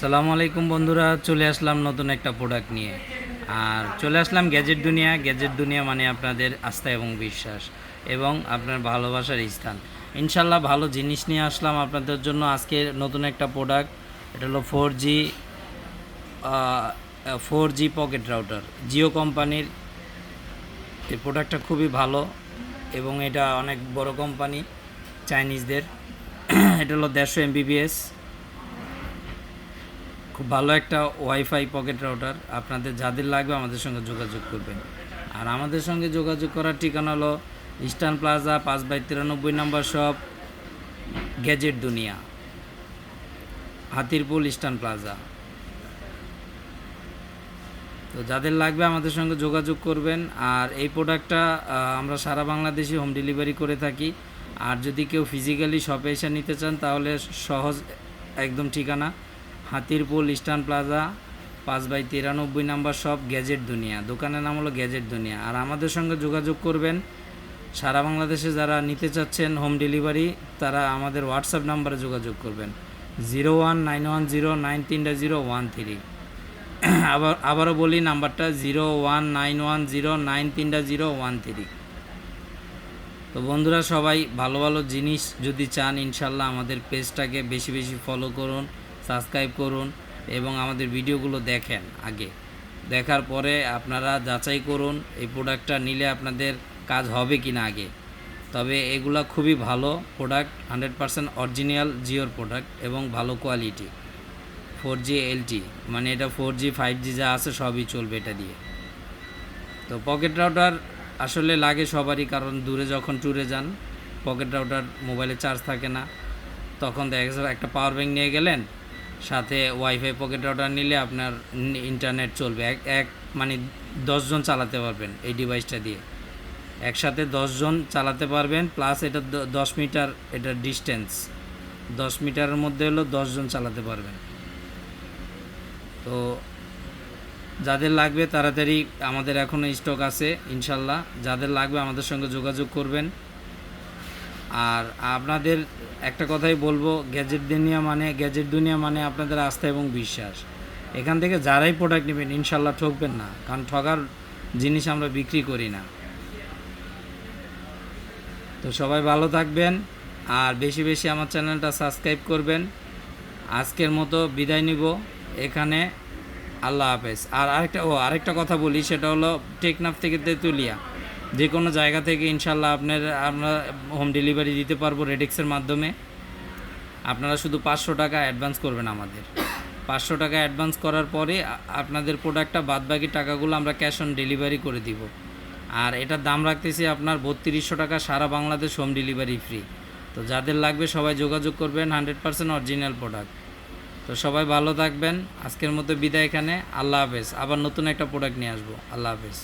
আসসালামু আলাইকুম বন্ধুরা, চলে আসলাম নতুন একটা প্রোডাক্ট নিয়ে। আর চলে আসলাম গ্যাজেট দুনিয়া। গ্যাজেট দুনিয়া মানে আপনাদের আস্থা এবং বিশ্বাস এবং আপনার ভালোবাসার স্থান। ইনশাল্লাহ ভালো জিনিস নিয়ে আসলাম আপনাদের জন্য আজকে নতুন একটা প্রোডাক্ট এটা হলো four G four G pocket router Jio কোম্পানির এই প্রোডাক্টটা খুবই ভালো এবং এটা অনেক বড় কোম্পানি চাইনিজদের এটা হলো দেড়শো এমবিবিএস খুব ভালো একটা ওয়াইফাই পকেট রাউটার। আপনাদের যাদের লাগবে আমাদের সঙ্গে যোগাযোগ করবেন। আর আমাদের সঙ্গে যোগাযোগ করার ঠিকানা হলো ইস্টার্ন প্লাজা পাঁচ বাই তিরানব্বই নম্বর শপ, গ্যাজেট দুনিয়া, হাতিরপুল ইস্টার্ন প্লাজা তো যাদের লাগবে আমাদের সঙ্গে যোগাযোগ করবেন। আর এই প্রোডাক্টটা আমরা সারা বাংলাদেশে হোম ডেলিভারি করে থাকি। আর যদি কেউ ফিজিক্যালি শপে এসে নিতে চান, তাহলে সহজ একদম ঠিকানা। হাতিরপুল, ইস্টার্ন প্লাজা, পাঁচ বাই তিরানব্বই নাম্বার শপ, গ্যাজেট দুনিয়া। দোকানের নাম হলো গ্যাজেট দুনিয়া। আর আমাদের সঙ্গে যোগাযোগ করবেন, সারা বাংলাদেশে যারা নিতে চাচ্ছেন হোম ডেলিভারি, তারা আমাদের হোয়াটসঅ্যাপ নাম্বারে যোগাযোগ করবেন। Zero one nine one zero nine তিনটা জিরো ওয়ান থ্রি। আবার, আবারও বলি, নাম্বারটা zero one nine one zero nine তিনটা জিরো ওয়ান থ্রি। তো বন্ধুরা, সবাই ভালো ভালো জিনিস যদি চান, ইনশাল্লাহ আমাদের পেজটাকে বেশি বেশি ফলো করুন। সাবস্ক্রাইব করুন এবং আমাদের ভিডিওগুলো দেখেন আগে। দেখার পরে আপনারা যাচাই করুন এই প্রোডাক্টটা নিলে আপনাদের কাজ হবে কি না আগে। তবে এগুলা খুবই ভালো প্রোডাক্ট হান্ড্রেড পারসেন্ট অরিজিনাল জিওর প্রোডাক্ট এবং ভালো কোয়ালিটি ফোর জি এলটি মানে এটা ফোর জি ফাইভ জি যা আছে সবই চলবে এটা দিয়ে। তো পকেট রাউটার আসলে লাগে সবারই, কারণ দূরে যখন ট্যুরে যান পকেট রাউটার মোবাইলে চার্জ থাকে না। তখন দেখা একটা পাওয়ার ব্যাঙ্ক নিয়ে গেলেন সাথে ওয়াইফাই পকেট রাউটার নিলে আপনার ইন্টারনেট চলবে। এক এক মানে দশজন চালাতে পারবেন এই ডিভাইসটা দিয়ে। একসাথে দশজন চালাতে পারবেন প্লাস এটা দশ মিটার এটা ডিস্টেন্স দশ মিটারের মধ্যে হলো দশজন চালাতে পারবেন। তো যাদের লাগবে তাড়াতাড়ি আমাদের এখনও স্টক আছে, ইনশাল্লাহ। যাদের লাগবে আমাদের সঙ্গে যোগাযোগ করবেন। আর আপনাদের একটা কথাই বলব গ্যাজেট দুনিয়া মানে গ্যাজেট দুনিয়া মানে আপনাদের আস্থা এবং বিশ্বাস। এখান থেকে যারাই প্রোডাক্ট নেবেন, ইনশাল্লাহ ঠকবেন না, কারণ ঠগার জিনিস আমরা বিক্রি করি না। তো সবাই ভালো থাকবেন, আর বেশি বেশি আমার চ্যানেলটা সাবস্ক্রাইব করবেন। আজকের মতো বিদায় নিব এখানে, আল্লাহ হাফেজ। আর আরেকটা, ও আরেকটা কথা বলি, সেটা হলো টেকনাফ থেকে তেঁতুলিয়া। যে কোনো জায়গা থেকে ইনশাল্লাহ আপনার, আমরা হোম ডেলিভারি দিতে পারব রেডিক্সের মাধ্যমে। আপনারা শুধু পাঁচশো টাকা অ্যাডভান্স করবেন আমাদের। পাঁচশো টাকা অ্যাডভান্স করার পরে আপনাদের প্রোডাক্টটা বাদবাকি টাকাগুলো আমরা ক্যাশ অন ডেলিভারি করে দিব। আর এটার দাম রাখতেছি আপনার বত্রিশশো টাকা সারা বাংলাদেশ হোম ডেলিভারি ফ্রি তো যাদের লাগবে সবাই যোগাযোগ করবেন হান্ড্রেড পার্সেন্ট অরিজিনাল প্রোডাক্ট তো সবাই ভালো থাকবেন। আজকের মতো বিদায় এখানে। আল্লাহ হাফেজ। আবার নতুন একটা প্রোডাক্ট নিয়ে আসব। আল্লাহ হাফেজ।